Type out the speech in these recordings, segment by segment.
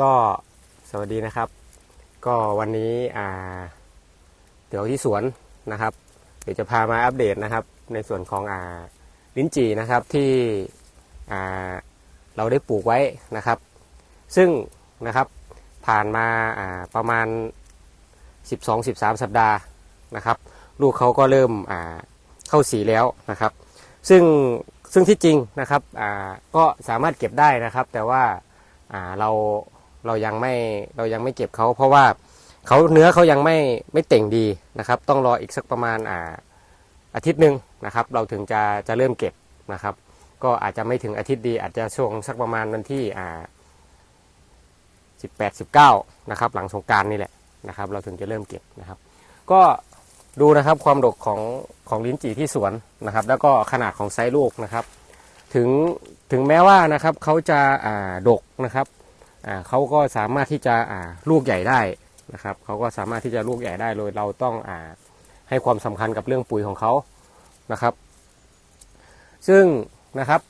ก็สวัสดีนะครับ ก็วันนี้อ่าเดี๋ยวที่สวนนะครับ เดี๋ยวจะพามาอัปเดตนะครับ ในส่วนของอ่าลิ้นจี่นะครับที่อ่าเราได้ปลูกไว้นะครับ ซึ่งนะครับผ่านมาอ่าประมาณ 12-13 สัปดาห์นะครับ ลูกเขาก็เริ่มอ่าเข้าสีแล้วนะครับ ซึ่งซึ่งที่จริงนะครับอ่าก็สามารถเก็บได้นะครับ แต่ว่าอ่าเรา เรายังไม่เรายังไม่เก็บเขาเพราะว่าเขาเนื้อเขายังไม่ไม่เต่งดีนะครับ ต้องรออีกสักประมาณอ่าอาทิตย์หนึ่งนะครับ เราถึงจะจะเริ่มเก็บนะครับ ก็อาจจะไม่ถึงอาทิตย์ดี อาจจะช่วงสักประมาณวันที่อ่าสิบแปดสิบเก้านะครับหลังสงการนี่แหละนะครับ เราถึงจะเริ่มเก็บนะครับ ก็ดูนะครับความดกของของลิ้นจี่ที่สวนนะครับ แล้วก็ขนาดของไซส์ลูกนะครับ ถึงถึงแม้ว่านะครับเขาจะอ่าดกนะครับ เขาก็สามารถที่จะอ่าลูกใหญ่ได้นะครับเขาก็สามารถที่จะลูกใหญ่ได้โดยเราต้องอ่าให้ความสำคัญกับเรื่องปุ๋ยของเขานะครับ ซึ่งนะครับ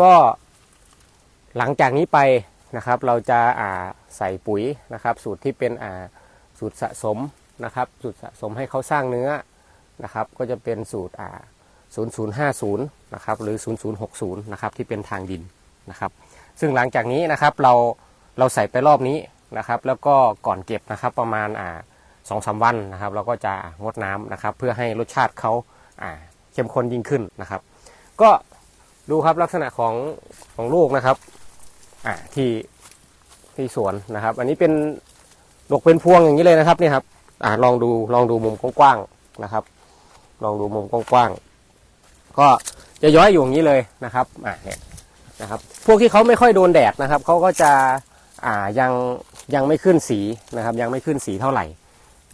ก็หลังจากนี้ไปนะครับเราจะอ่าใส่ปุ๋ยนะครับ สูตรที่เป็นอ่าสูตรสะสมนะครับสูตรสะสมให้เขาสร้างเนื้อนะครับก็จะเป็นสูตรอ่า0050 นะครับหรือ 0060 นะครับที่เป็นทางดินนะครับ ซึ่งหลังจากนี้นะครับเราเราใส่ไปรอบนี้นะครับ แล้วก็ก่อนเก็บนะครับประมาณอ่าสองสามวันนะครับ เราก็จะงดน้ำนะครับ เพื่อให้รสชาติเขาอ่าเข้มข้นยิ่งขึ้นนะครับ ก็ดูครับลักษณะของของลูกนะครับอ่าที่ที่สวนนะครับ อันนี้เป็นดกเป็นพวงอย่างนี้เลยนะครับนี่ครับอ่าลองดูลองดูมุมกว้างๆนะครับ ลองดูมุมกว้างๆก็จะย้อยอยู่อย่างนี้เลยนะครับอ่าเนี่ย นะครับ พวกที่เขาไม่ค่อยโดนแดดนะครับเขาก็จะอ่ายังยังไม่ขึ้นสีนะครับ ยังไม่ขึ้นสีเท่าไหร่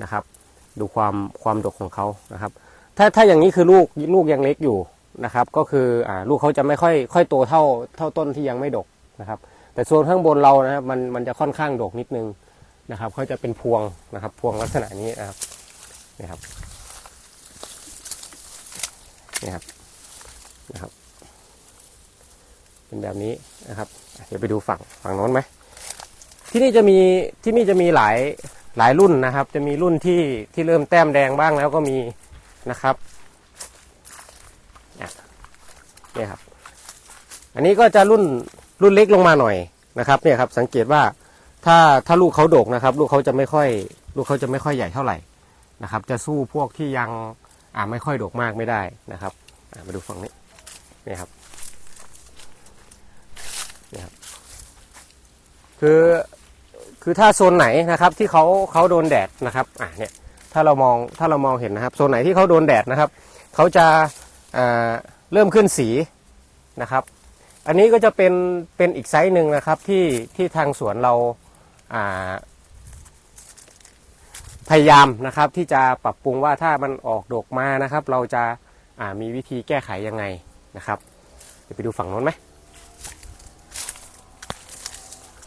นะครับ ดูความความดกของเขานะครับ ถ้าถ้าอย่างนี้คือลูกลูกยังเล็กอยู่นะครับ ก็คืออ่าลูกเขาจะไม่ค่อยค่อยโตเท่าเท่าต้นที่ยังไม่ดกนะครับ แต่ส่วนข้างบนเรานะครับมันมันจะค่อนข้างดกนิดนึงนะครับเขาจะเป็นพวงนะครับ พวงลักษณะนี้นะครับนี่ครับนี่ครับนะครับ เป็นแบบนี้นะครับ เดี๋ยวไปดูฝั่งฝั่งโน้นไหมที่นี่จะมีที่นี่จะมีหลายหลายรุ่นนะครับ จะมีรุ่นที่ที่เริ่มแต้มแดงบ้างแล้วก็มีนะครับเนี่ยครับ อันนี้ก็จะรุ่นรุ่นเล็กลงมาหน่อยนะครับเนี่ยครับ สังเกตว่าถ้าถ้าลูกเขาโดกนะครับ ลูกเขาจะไม่ค่อย ลูกเขาจะไม่ค่อยใหญ่เท่าไหร่นะครับ จะสู้พวกที่ยังอ่าไม่ค่อยโดกมากไม่ได้นะครับมาดูฝั่งนี้นี่ครับ นี่ครับคือคือถ้าโซนไหนนะครับที่เขาเขาโดนแดดนะครับอ่าเนี่ยถ้าเรามองถ้าเรามองเห็นนะครับโซนไหนที่เขาโดนแดดนะครับเขาจะเริ่มขึ้นสีนะครับอันนี้ก็จะเป็นเป็นอีกไซส์หนึ่งนะครับที่ที่ทางสวนเราาพยายามนะครับที่จะปรับปรุงว่าถ้ามันออกดกมานะครับ เราจะามีวิธีแก้ไขยังไงนะครับเดี๋ยวไปดูฝั่งโน้นไหม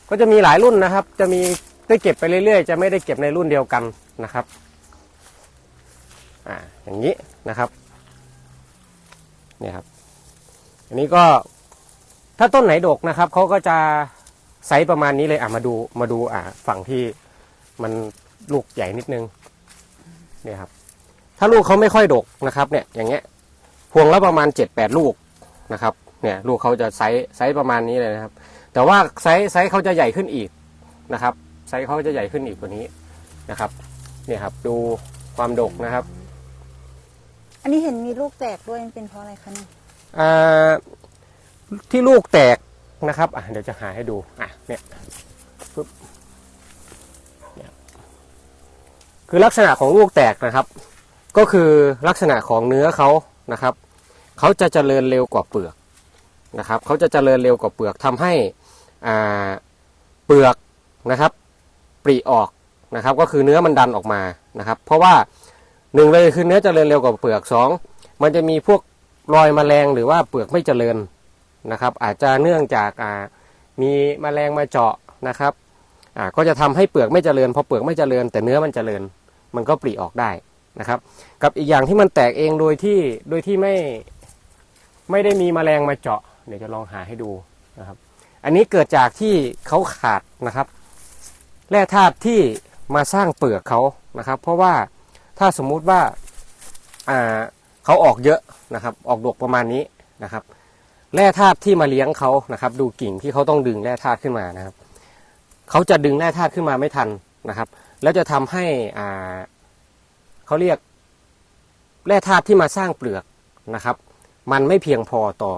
ก็จะมีหลายรุ่นนะครับ จะมีได้เก็บไปเรื่อยๆ จะไม่ได้เก็บในรุ่นเดียวกันนะครับอ่าอย่างนี้นะครับเนี่ยครับ อันนี้ก็ถ้าต้นไหนดกนะครับเขาก็จะไซส์ประมาณนี้เลยอะมาดูมาดูอ่าฝั่งที่มันลูกใหญ่นิดนึงเนี่ยครับ ถ้าลูกเขาไม่ค่อยดกนะครับ เนี่ย อย่างเงี้ย พวงละประมาณเจ็ดแปดลูกนะครับ เนี่ย ลูกเขาจะไซส์ไซส์ประมาณนี้เลยนะครับ แต่ว่าไซส์ไซส์เขาจะใหญ่ขึ้นอีกนะครับ ไซส์เขาจะใหญ่ขึ้นอีกกว่านี้นะครับเนี่ยครับดูความดกนะครับ อันนี้เห็นมีลูกแตกด้วยมันเป็นเพราะอะไรคะเนี่ยอ่าที่ลูกแตกนะครับอะเดี๋ยวจะหาให้ดูอะเนี่ยปึ๊บเนี่ยคือลักษณะของลูกแตกนะครับ ก็คือลักษณะของเนื้อเขานะครับเขาจะเจริญเร็วกว่าเปลือกนะครับเขาจะเจริญเร็วกว่าเปลือกทำให้อ่า เปลือกนะครับปริออกนะครับ ก็คือเนื้อมันดันออกมานะครับ เพราะว่าหนึ่งเลยคือเนื้อเจริญเร็วกว่าเปลือกสองมันจะมีพวกรอยแมลงหรือว่าเปลือกไม่เจริญนะครับ อาจจะเนื่องจากอ่ามีแมลงมาเจาะนะครับก็จะทำให้เปลือกไม่เจริญพอเปลือกไม่เจริญ แต่เนื้อมันเจริญ มันก็ปริออกได้นะครับ กับอีกอย่างที่มันแตกเองโดยที่โดยที่ไม่ไม่ได้มีแมลงมาเจาะ เดี๋ยวจะลองหาให้ดูนะครับ อันนี้เกิดจากที่เขาขาดนะครับแร่ธาตุที่มาสร้างเปลือกเขานะครับ เพราะว่าถ้าสมมุติว่าาเขาออกเยอะนะครับ ออกดกประมาณนี้นะครับ แร่ธาตุที่มาเลี้ยงเขานะครับ ดูกิ่งที่เขาต้องดึงแร่ธาตุขึ้นมานะครับเขาจะดึงแร่ธาตุขึ้นมาไม่ทันนะครับ แล้วจะทำให้อ่าเขาเรียกแร่ธาตุที่มาสร้างเปลือกนะครับ มันไม่เพียงพอต่อ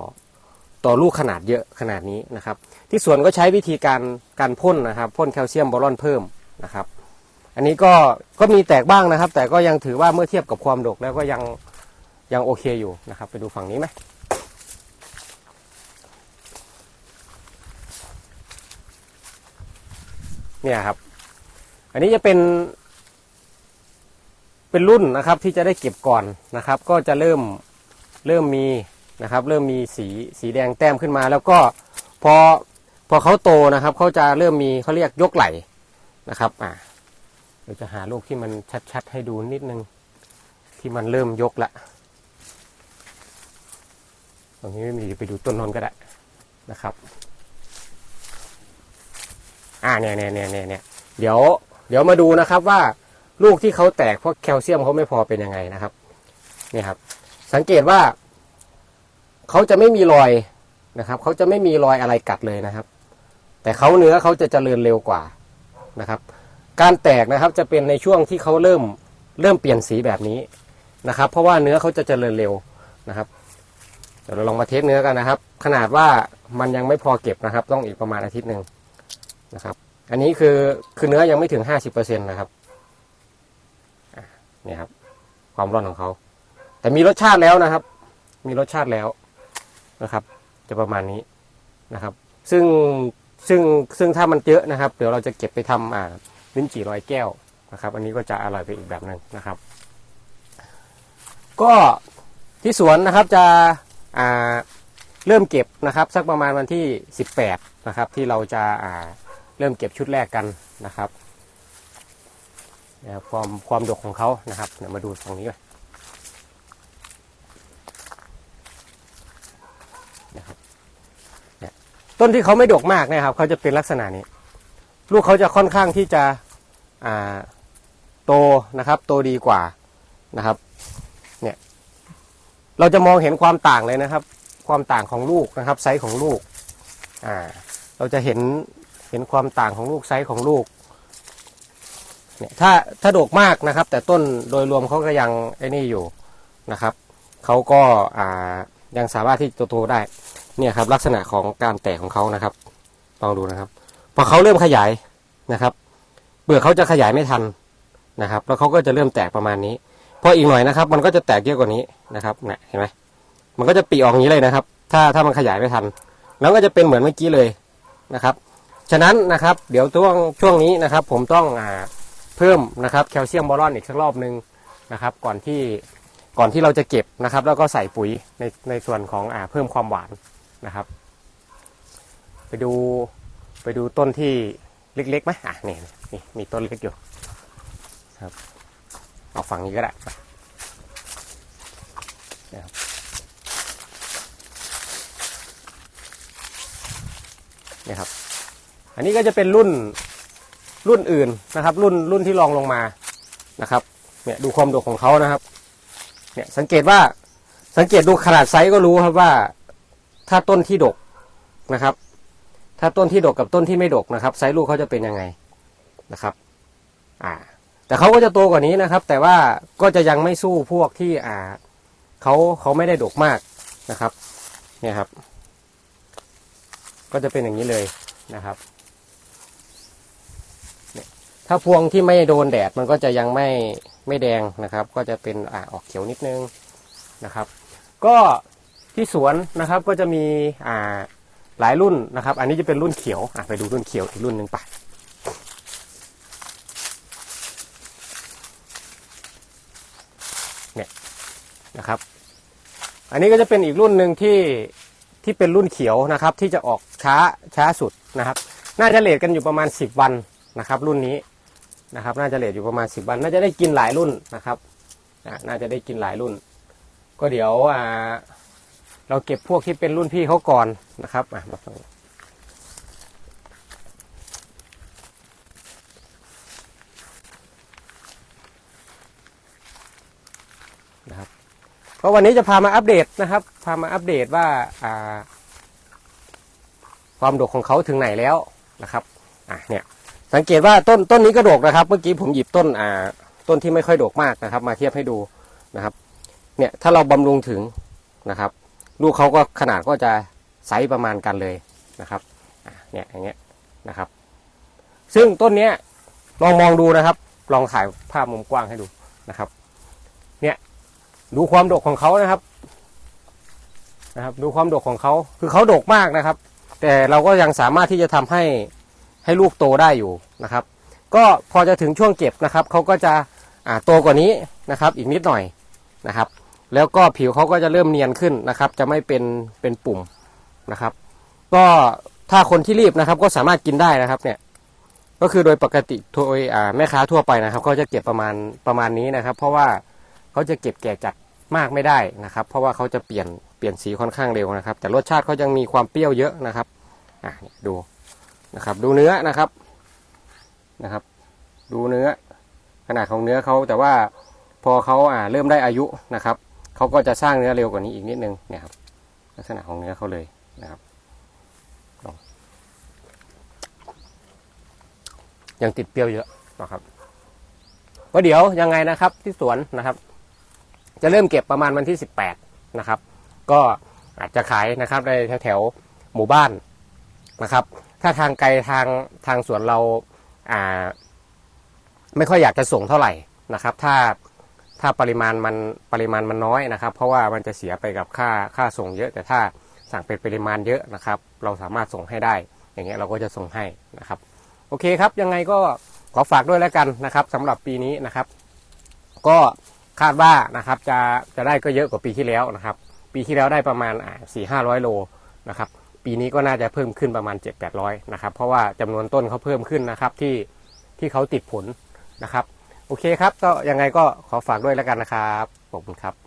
ต่อลูกขนาดเยอะขนาดนี้นะครับ ที่สวนก็ใช้วิธีการการพ่นนะครับพ่นแคลเซียมบอรอนเพิ่มนะครับ อันนี้ก็ก็มีแตกบ้างนะครับ แต่ก็ยังถือว่าเมื่อเทียบกับความดกแล้วก็ยังยังโอเคอยู่นะครับ ไปดูฝั่งนี้ไหมเนี่ยครับ อันนี้จะเป็น เป็นรุ่นนะครับที่จะได้เก็บก่อนนะครับ ก็จะเริ่มเริ่มมี นะครับ เริ่มมีสีสีแดงแต้มขึ้นมา แล้วก็พอพอเขาโตนะครับเขาจะเริ่มมีเขาเรียกยกไหลนะครับ อ่าเดี๋ยวจะหาลูกที่มันชัดๆให้ดูนิดนึง ที่มันเริ่มยกละตรงนี้ไม่มีไปดูต้นนนก็ได้นะครับ อ่าเนี่ยเนี่ยเนี่ยเนี่ยเนี่ยเดี๋ยว เดี๋ยวมาดูนะครับว่าลูกที่เขาแตกเพราะแคลเซียมเขาไม่พอเป็นยังไงนะครับ เนี่ยครับ สังเกตว่า เขาจะไม่มีรอยนะครับเขาจะไม่มีรอยอะไรกัดเลยนะครับ แต่เขาเนื้อเขาจะเจริญเร็วกว่านะครับ การแตกนะครับจะเป็นในช่วงที่เขาเริ่มเริ่มเปลี่ยนสีแบบนี้นะครับ เพราะว่าเนื้อเขาจะเจริญเร็วนะครับเดี๋ยวเราลองมาเทสเนื้อกันนะครับ ขนาดว่ามันยังไม่พอเก็บนะครับ ต้องอีกประมาณอาทิตย์หนึ่งนะครับ อันนี้คือคือเนื้อยังไม่ถึงห้าสิบเปอร์เซ็นต์นะครับนี่ครับ ความร้อนของเขาแต่มีรสชาติแล้วนะครับ มีรสชาติแล้ว นะครับ จะประมาณนี้นะครับ ซึ่งซึ่งซึ่งถ้ามันเยอะนะครับ เดี๋ยวเราจะเก็บไปทำอ่าลิ้นจี่ลอยแก้วนะครับ อันนี้ก็จะอร่อยไปอีกแบบหนึ่งนะครับ ก็ที่สวนนะครับจะอ่าเริ่มเก็บนะครับสักประมาณวันที่ 18 นะครับ ที่เราจะอ่าเริ่มเก็บชุดแรกกันนะครับความความดกของเขานะครับเดี๋ยวมาดูตรงนี้ก่อนนะครับเนี่ย ต้นที่เขาไม่ดกมากนะครับเขาจะเป็นลักษณะนี้ ลูกเขาจะค่อนข้างที่จะโตนะครับโตดีกว่านะครับเนี่ยเราจะมองเห็นความต่างเลยนะครับ ความต่างของลูกนะครับไซส์ของลูกอ่าเราจะเห็นเห็นความต่างของลูกไซส์ของลูกเนี่ยถ้าถ้าดกมากนะครับ แต่ต้นโดยรวมเขาก็ยังไอ้นี่อยู่นะครับเขาก็อ่ายังสามารถที่จะโตได้ เนี่ยครับลักษณะของการแตกของเขานะครับลองดูนะครับ พอเขาเริ่มขยายนะครับเปลือกเขาจะขยายไม่ทันนะครับ แล้วเขาก็จะเริ่มแตกประมาณนี้พออีกหน่อยนะครับ มันก็จะแตกเยอะกว่านี้นะครับเนี่ยเห็นไหมมันก็จะปีออกงนี้เลยนะครับ ถ้าถ้ามันขยายไม่ทัน แล้วก็จะเป็นเหมือนเมื่อกี้เลยนะครับ ฉะนั้นนะครับ เดี๋ยวช่วงช่วงนี้นะครับ ผมต้องอ่าเพิ่มนะครับแคลเซียมบอรอนอีกสักรอบหนึ่งนะครับ ก่อนที่ก่อนที่เราจะเก็บนะครับ แล้วก็ใส่ปุ๋ยในในส่วนของอ่าเพิ่มความหวาน นะครับ ไปดูไปดูต้นที่เล็กๆไหมอะนี่นี่มีต้นเล็กอยู่ครับเอาฝั่งนี้ก็ได้เนี่ยครับ อันนี้ก็จะเป็นรุ่นรุ่นอื่นนะครับ รุ่นรุ่นที่รองลงมานะครับเนี่ยดูความโดกของเขานะครับ เนี่ยสังเกตว่าสังเกตดูขนาดไซส์ก็รู้ครับว่า ถ้าต้นที่ดกนะครับ ถ้าต้นที่ดกกับต้นที่ไม่ดกนะครับ ไซส์ลูกเขาจะเป็นยังไงนะครับ อ่า แต่เขาก็จะโตกว่านี้นะครับ แต่ว่าก็จะยังไม่สู้พวกที่อ่าเขาเขาไม่ได้ดกมากนะครับ เนี่ยครับ ก็จะเป็นอย่างนี้เลยนะครับเนี่ยถ้าพวงที่ไม่โดนแดดมันก็จะยังไม่ไม่แดงนะครับ ก็จะเป็นอ่าออกเขียวนิดนึงนะครับ ก็ ที่สวนนะครับก็จะมีอ่าหลายรุ่นนะครับ อันนี้จะเป็นรุ่นเขียวอะไปดูรุ่นเขียวอีกรุ่นหนึ่งไปเนี่ยนะครับ อันนี้ก็จะเป็นอีกรุ่นหนึ่งที่ที่เป็นรุ่นเขียวนะครับ ที่จะออกช้าช้าสุดนะครับ น่าจะเลทกันอยู่ประมาณ 10 วันนะครับ รุ่นนี้นะครับ น่าจะเลทอยู่ประมาณ 10 วัน น่าจะได้กินหลายรุ่นนะครับน่าจะได้กินหลายรุ่น ก็เดี๋ยวอ่า เราเก็บพวกที่เป็นรุ่นพี่เขาก่อนนะครับอะมาฟังนะครับเพราะวันนี้จะพามาอัปเดตนะครับ พามาอัปเดตว่าอ่า ความโดดของเขาถึงไหนแล้วนะครับอะเนี่ยสังเกตว่าต้นต้นนี้ก็ดกนะครับ เมื่อกี้ผมหยิบต้นอ่าต้นที่ไม่ค่อยโดกมากนะครับ มาเทียบให้ดูนะครับ เนี่ยถ้าเราบำรุงถึงนะครับ ลูกเขาก็ขนาดก็จะไซส์ประมาณกันเลยนะครับเนี่ยอย่างเงี้ยนะครับ ซึ่งต้นเนี้ยลองมองดูนะครับ ลองถ่ายภาพมุมกว้างให้ดูนะครับ เนี่ยดูความดกของเขานะครับ นะครับ ดูความดกของเขาคือเขาดกมากนะครับ แต่เราก็ยังสามารถที่จะทำให้ให้ลูกโตได้อยู่นะครับ ก็พอจะถึงช่วงเก็บนะครับเขาก็จะโตกว่านี้นะครับ อีกนิดหน่อยนะครับ แล้วก็ผิวเขาก็จะเริ่มเนียนขึ้นนะครับ จะไม่เป็นเป็นปุ่มนะครับ ก็ถ้าคนที่รีบนะครับ ก็สามารถกินได้นะครับเนี่ยก็คือโดยปกติโดยอ่าแม่ค้าทั่วไปนะครับเขาจะเก็บประมาณประมาณนี้นะครับ เพราะว่าเขาจะเก็บแก่จัดมากไม่ได้นะครับ เพราะว่าเขาจะเปลี่ยนเปลี่ยนสีค่อนข้างเร็วนะครับ แต่รสชาติเขายังมีความเปรี้ยวเยอะนะครับอะดูนะครับ ดูเนื้อนะครับนะครับ ดูเนื้อ ขนาดของเนื้อเขาแต่ว่าพอเขาอ่าเริ่มได้อายุนะครับ เขาก็จะสร้างเนื้อเร็วกว่านี้อีกนิดนึงเนี่ยครับ ลักษณะของเนื้อเขาเลยนะครับลองยังติดเปรี้ยวเยอะนะครับก็เดี๋ยวยังไงนะครับที่สวนนะครับ จะเริ่มเก็บประมาณวันที่สิบแปดนะครับ ก็อาจจะขายนะครับในแถวๆหมู่บ้านนะครับ ถ้าทางไกลทางทางสวนเราอ่าไม่ค่อยอยากจะส่งเท่าไหร่นะครับ ถ้า ถ้าปริมาณมันปริมาณมันน้อยนะครับ เพราะว่ามันจะเสียไปกับค่าค่าส่งเยอะ แต่ถ้าสั่งเป็นปริมาณเยอะนะครับ เราสามารถส่งให้ได้ อย่างเงี้ยเราก็จะส่งให้นะครับ โอเคครับ ยังไงก็ขอฝากด้วยแล้วกันนะครับสำหรับปีนี้นะครับ ก็คาดว่านะครับจะจะได้ก็เยอะกว่าปีที่แล้วนะครับ ปีที่แล้วได้ประมาณสี่ห้าร้อยโลนะครับปีนี้ก็น่าจะเพิ่มขึ้นประมาณ 7 8 0 0นะครับเพราะว่าจำนวนต้นเขาเพิ่มขึ้นนะครับที่ที่เขาติดผลนะครับ โอเคครับ ก็ยังไงก็ขอฝากด้วยแล้วกันนะครับ ขอบคุณครับ